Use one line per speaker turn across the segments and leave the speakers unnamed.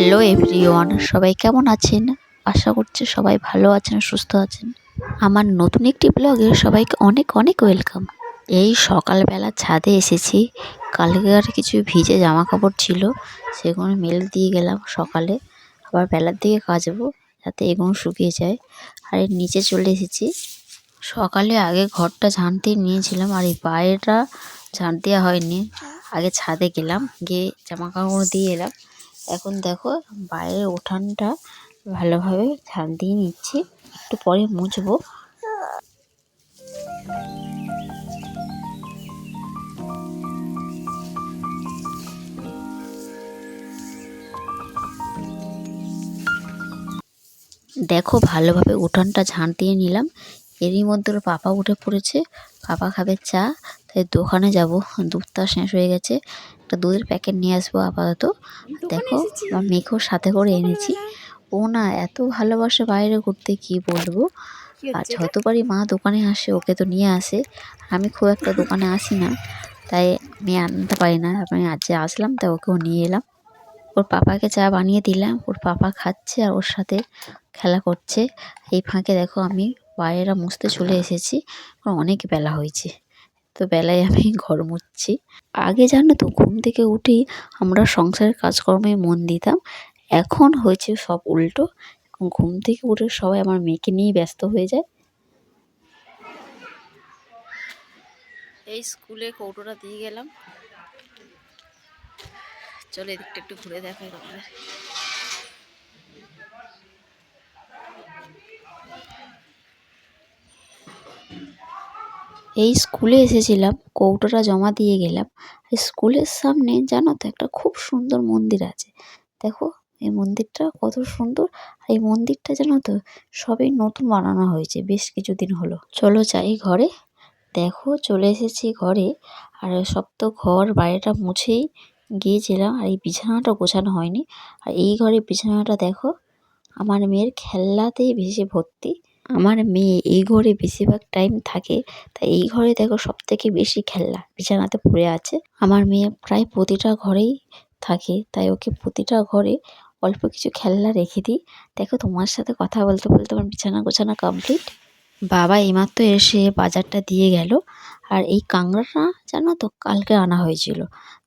Hello everyone সবাই কেমন আছেন? আশা করছি সবাই ভালো আছেন, সুস্থ আছেন। আমার নতুন একটি ব্লগে সবাইকে অনেক অনেক ওয়েলকাম এই সকালবেলা ছাদে এসেছি। কালকের কিছু ভিজে জামা কাপড় ছিল, সেগুলো মেলে দিয়ে গেলাম সকালে। আবার বেলার দিকে কাচবো যাতে এগুলো শুকিয়ে যায়। আর এর নিচে চলে এসেছি। সকালে আগে ঘরটা ঝাঁট দিয়ে নিয়েছিলাম, আর এই বাইরেটা ঝাঁট দেওয়া হয়নি। আগে ছাদে গেলাম, গিয়ে জামা কাপড় দিয়ে এলাম। এখন দেখো বাইরের উঠানটা ভালোভাবে ঝাঁট দিয়ে নিচ্ছি। একটু পরে মুছবো। দেখো ভালোভাবে উঠানটা ঝাঁট দিয়ে নিলাম। এরই মধ্যে ওর পাপা উঠে পড়েছে। পাপা খাবে চা, তাই দোকানে যাব। দুধটা শেষ হয়ে গেছে। একটা দুধের প্যাকেট নিয়ে আসব আপাতত। দেখো আমার মেয়েকেও সাথে করে এনেছি। ও না এত ভালোবাসে বাইরে ঘুরতে কি বলব? আর যতবারই মা দোকানে আসে ওকে তো নিয়ে আসে। আমি খুব একটা দোকানে আসি না তাই আমি আনতে পারি না। আমি আজ যে আসলাম তাই ওকেও নিয়ে এলাম। ওর পাপাকে চা বানিয়ে দিলাম ওর পাপা খাচ্ছে আর ওর সাথে খেলা করছে। এই ফাঁকে দেখো আমি বাইরেটা মুছতে চলে এসেছি অনেক বেলা হয়েছে। তো বেলায় আমি ঘর মুছছি। আগে জানো তো ঘুম থেকে উঠেই আমরা সংসারের কাজকর্মে মন দিতাম। এখন হয়েছে সব উল্টো। এখন ঘুম থেকে উঠে সবাই আমার মেয়েকে নিয়েই ব্যস্ত হয়ে যায়। এই স্কুলে কৌটোটা দিয়ে গেলাম। চলো এদিকটা একটু ঘুরে দেখাই তোমাদের। এই স্কুলে এসেছিলাম, কৌটোটা জমা দিয়ে গেলাম। স্কুলের সামনে জানো তো একটা খুব সুন্দর মন্দির আছে। দেখো, এই মন্দিরটা কত সুন্দর। আর এই মন্দিরটা জানো তো সবই নতুন বানানো হয়েছে, বেশ কিছুদিন হলো। চলো যাই ঘরে। দেখো, চলে এসেছি ঘরে। আর সব তো ঘর বাইরেটা মুছেই গিয়েছিলাম। আর এই বিছানাটা গোছানো হয়নি। আর এই ঘরে বিছানাটা দেখো, আমার মেয়ের খেলনাতেই বেশি ভর্তি। আমার মেয়ে এই ঘরে বেশিরভাগ টাইম থাকে। তাই এই ঘরে দেখো সব থেকে বেশি খেলনা। বিছানাতে পড়ে আছে। আমার মেয়ে প্রায় প্রতিটা ঘরেই থাকে। তাই ওকে প্রতিটা ঘরে অল্প কিছু খেলনা রেখে দিই। দেখো তোমার সাথে কথা বলতে বলতে আমার বিছানা গোছানো কমপ্লিট বাবা এইমাত্র এসে বাজারটা দিয়ে গেল। আর এই কাঁকড়াটা জানো তো কালকে আনা হয়েছিল।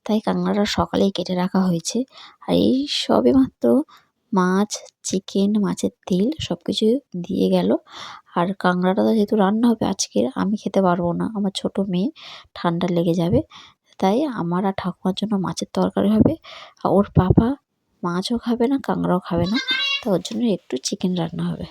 তাই কাঁকড়াটা সকালেই কেটে রাখা হয়েছে। আর এই সবে মাত্র মাছ চিকেন মাছের তেল সব কিছু দিয়ে গেল। আর কাঁকড়াটা তো যেহেতু রান্না হবে আজকের, আমি খেতে পারব না। আমার ছোট মেয়ে ঠান্ডা লেগে যাবে। তাই আমার আর ঠাকুমার জন্য মাছের তরকারি হবে। আর ওর পাপা মাছও খাবে না, কাঁকড়াও খাবে না। তো ওর জন্য একটু চিকেন রান্না হবে।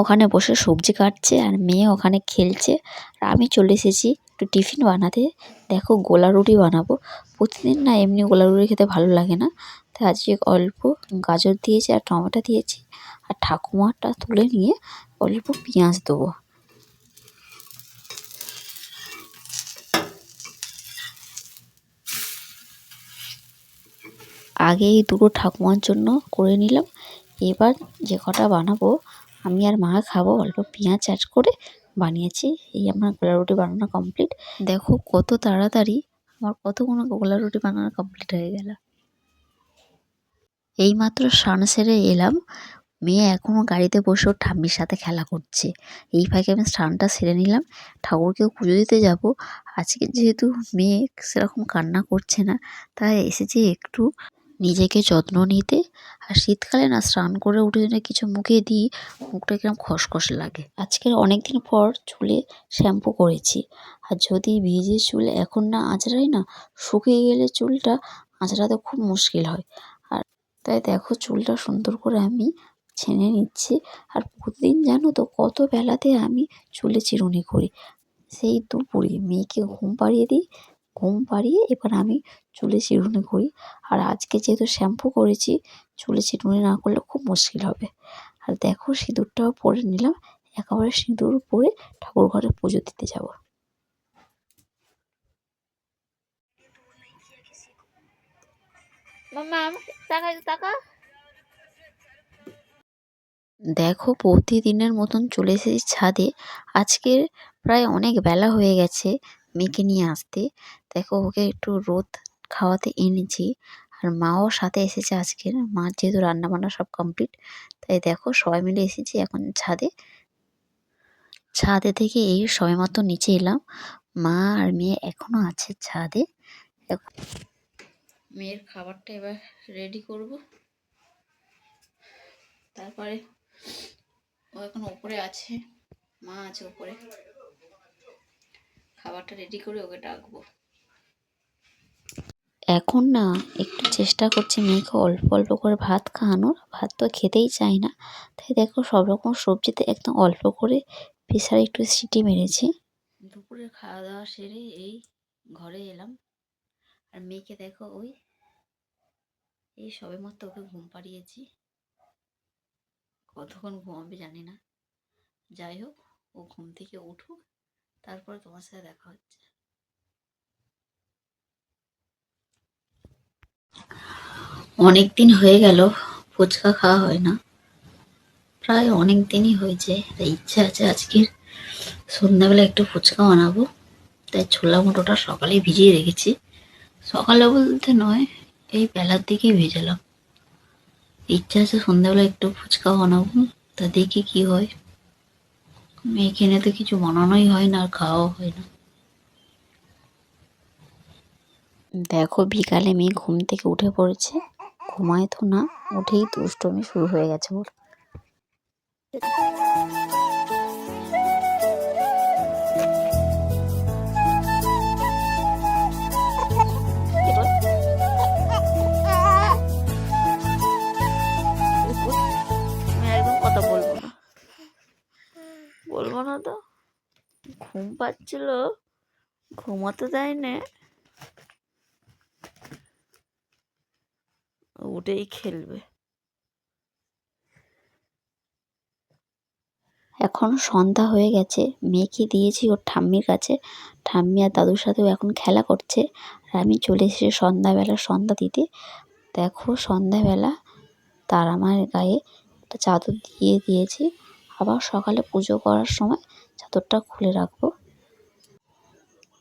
ওখানে বসে সবজি কাটছে আর মেয়ে ওখানে খেলছে। আর আমি চলে এসেছি একটু টিফিন বানাতে। দেখো গোলা রুটি বানাবো। প্রতিদিন না এমনি গোলা রুটি খেতে ভালো লাগে না। তাই আজকে অল্প গাজর দিয়েছি আর টমেটো দিয়েছি। আর ঠাকুমাটা তুলে নিয়ে অল্প পেঁয়াজ দেবো। আগে এই দুটো ঠাকুমার জন্য করে নিলাম। এবার যে কটা বানাবো আমি আর মা খাব, অল্প পেঁয়াজ অ্যাড করে বানিয়েছি। এই আমার গোলা রুটি বানানো কমপ্লিট দেখো কত তাড়াতাড়ি আমার কতগুলো গোলা রুটি বানানো কমপ্লিট হয়ে গেল। এইমাত্র স্নান সেরে এলাম। মেয়ে এখনও গাড়িতে বসেও ঠাম্মির সাথে খেলা করছে। এই ফাঁকে আমি স্নানটা সেরে নিলাম। ঠাকুরকেও পুজো দিতে যাব। আজকে যেহেতু মেয়ে সেরকম কান্না করছে না, তাই এসেছি একটু নিজেকে যত্ন নিতে আর শীতকালে না স্নান করে উঠে যদি কিছু মুখে দিই, মুখটা কিরম খসখস লাগে। আজকের অনেক দিন পর চুলে শ্যাম্পু করেছি। আর যদি ভিজে চুল এখন না আঁচড়াই না, শুকিয়ে গেলে চুলটা আঁচড়াতে খুব মুশকিল হয়। আর তাই দেখো চুলটা সুন্দর করে আমি ছেনে নিচ্ছি। আর প্রতিদিন জানো তো কত বেলাতে আমি চুলে চিরুনি করি। সেই দুপুরে মেয়েকে ঘুম পাড়িয়ে দিই কম বাড়িয়ে এবার আমি চুলে চিরুনি করি। আর আজকে যেহেতু শ্যাম্পু করেছি চুলে চিরুনি না করলে খুব মুশকিল হবে। আর দেখো সিঁদুরটাও পরে নিলাম একেবারে সিঁদুর পরে ঠাকুর ঘরে পুজো দিতে যাব। দেখো প্রতিদিনের মতন চলে এসেছি ছাদে। আজকের প্রায় অনেক বেলা হয়ে গেছে মেয়েকে নিয়ে আসতে। দেখো ওকে একটু রোদ খাওয়াতে এনেছি। আর মাও সাথে এসেছে আজকের মার যেহেতু রান্না বান্না সব কমপ্লিট তাই দেখো সবাই মিলে এসেছি এখন ছাদে। ছাদে থেকে এই সবেমাত্র নিচে এলাম। মা আর মেয়ে এখনও আছে ছাদে। মেয়ের খাবারটা এবার রেডি করব। তারপরে ও এখন ওপরে আছে। মা আছে ওপরে। খাবারটা রেডি করে ওকে ডাকবো। এখন না, একটু চেষ্টা করছি মেয়েকে অল্প অল্প করে ভাত খাওয়ানোর। ভাত তো খেতেই চায় না। তাই দেখো, সব রকম সবজিতে একদম অল্প করে প্রেসারে একটু সিটি মেরেছি। দুপুরে খাওয়া দাওয়া সেরে এই ঘরে এলাম। আর মেয়েকে দেখো, ওই, এই সবে মাত্র ওকে ঘুম পাড়িয়েছি। কতক্ষণ ঘুমাবে জানি না। যাই হোক, ও ঘুম থেকে উঠুক, তারপরে তোমার সাথে দেখা হচ্ছে। অনেক দিন হয়ে গেল, ফুচকা খাওয়া হয় না। প্রায় অনেক দিনই হয়েছে, তাই ইচ্ছা আছে আজকের সন্ধ্যাবেলা একটু ফুচকা বানাবো। তাই ছোলা মোটোটা সকালে ভিজিয়ে রেখেছি। সকালে বলতে নয়, এই বেলার দিকেই ভেজালাম। ইচ্ছা আছে সন্ধ্যাবেলা একটু ফুচকা বানাবো, তা দেখি কি হয়। এনে তো কিছু বানানোই হয় না, আর খাওয়াও হয় না। দেখো বিকালে মেয়ে ঘুম থেকে উঠে পড়েছে। ঘুমায় তো না, উঠেই দুষ্টমি শুরু হয়ে গেছে
কথা বলব না। তো? ঘুম পাচ্ছিল, ঘুমাতে দেয় উঠেই খেলবে।
এখন সন্ধ্যা হয়ে গেছে, মেয়েকে দিয়েছি ওর ঠাম্মির কাছে। ঠাম্মি আর দাদুর সাথেও এখন খেলা করছে আর আমি চলে এসেছি সন্ধ্যাবেলা সন্ধ্যা দিতে। দেখো সন্ধ্যাবেলা তার মায়ের গায়ে একটা চাদর দিয়ে দিয়েছি। আবার সকালে পুজো করার সময় চাদরটা খুলে রাখব।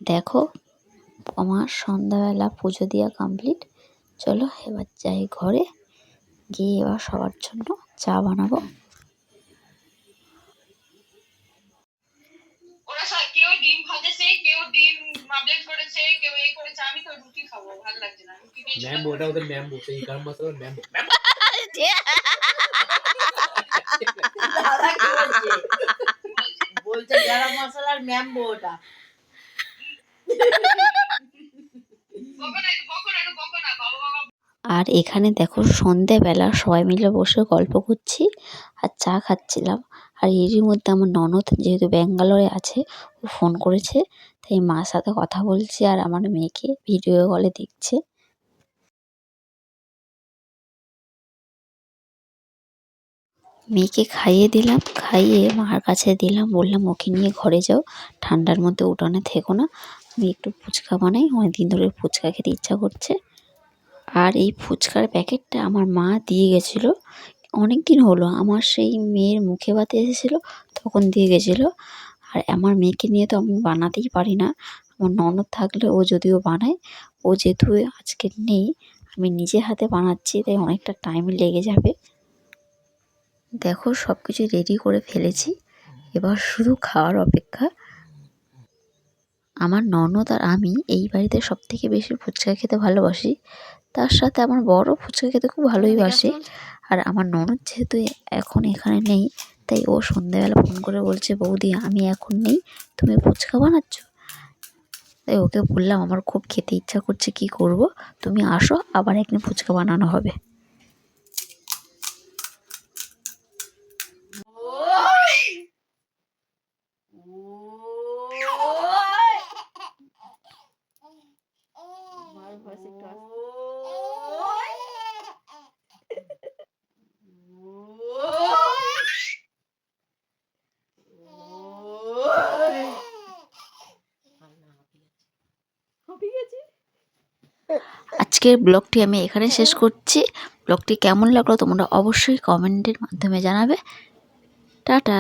দেখো আমার সন্ধ্যাবেলা পুজো দেওয়া কমপ্লিট চলো এবার যাই ঘরে গিয়ে এবার সবার জন্য চা বানাবো।
কেউ ডিম ভাজেছে কেউ ডিম মামলেট করেছে কেউ এ করেছে আমি তো রুটি খাব ভালো লাগছে না রুটি দিয়ে ছোলা
ম্যাম্বো ওটা ওদের ম্যাম্বো সেই গরম মশলার ম্যাম্বো।
বলছে? বলছে গরম মশলার ম্যাম্বো ওটা।
বকো না বকো না বকো না বাবা বাবা
আর এখানে দেখো সন্ধেবেলা সবাই মিলে বসে গল্প করছি আর চা খাচ্ছিলাম। আর এরই মধ্যে আমার ননদ যেহেতু ব্যাঙ্গালোরে আছে, ও ফোন করেছে, তাই মার সাথে কথা বলছি আর আমার মেয়েকে ভিডিও কলে দেখছে। মেয়েকে খাইয়ে দিলাম, খাইয়ে মার কাছে দিলাম, বললাম, ওকে নিয়ে ঘরে যাও, ঠান্ডার মধ্যে উঠোনে থেকো না। আমি একটু ফুচকা বানাই, অনেকদিন ধরে ফুচকা খেতে ইচ্ছা করছে। আর এই ফুচকার প্যাকেটটা আমার মা দিয়ে গেছিল। অনেক দিন হলো, আমার সেই মেয়ের মুখে ভাতে এসেছিল, তখন দিয়ে গেছিল। আর আমার মেয়েকে নিয়ে তো আমি বানাতেই পারি না। আমার ননদ থাকলে ও যদিও বানায়, ও যেহেতু আজকে নেই, আমি নিজে হাতে বানাচ্ছি, তাই অনেকটা টাইম লেগে যাবে। দেখো সব কিছু রেডি করে ফেলেছি। এবার শুধু খাওয়ার অপেক্ষা। আমার ননদ আর আমি এই বাড়িতে সব থেকে বেশি ফুচকা খেতে ভালোবাসি। তার সাথে আমার বড় ফুচকা খেতে খুব ভালোই বাসে। আর আমার ননদ যেহেতু এখন এখানে নেই তাই ও সন্ধ্যেবেলা ফোন করে বলছে বৌদি আমি এখন নেই তুমি ফুচকা বানাচ্ছ? তাই ওকে বললাম আমার খুব খেতে ইচ্ছা করছে কি করব? তুমি আসো আবার একদিন ফুচকা বানানো হবে
মার ভয়েস একটু আসছে। হাঁপিয়ে গেছি
আজকে আজকের ব্লগটি আমি এখানে শেষ করছি। ব্লগটি কেমন লাগল তোমরা অবশ্যই কমেন্টের মাধ্যমে জানাবে। টাটা।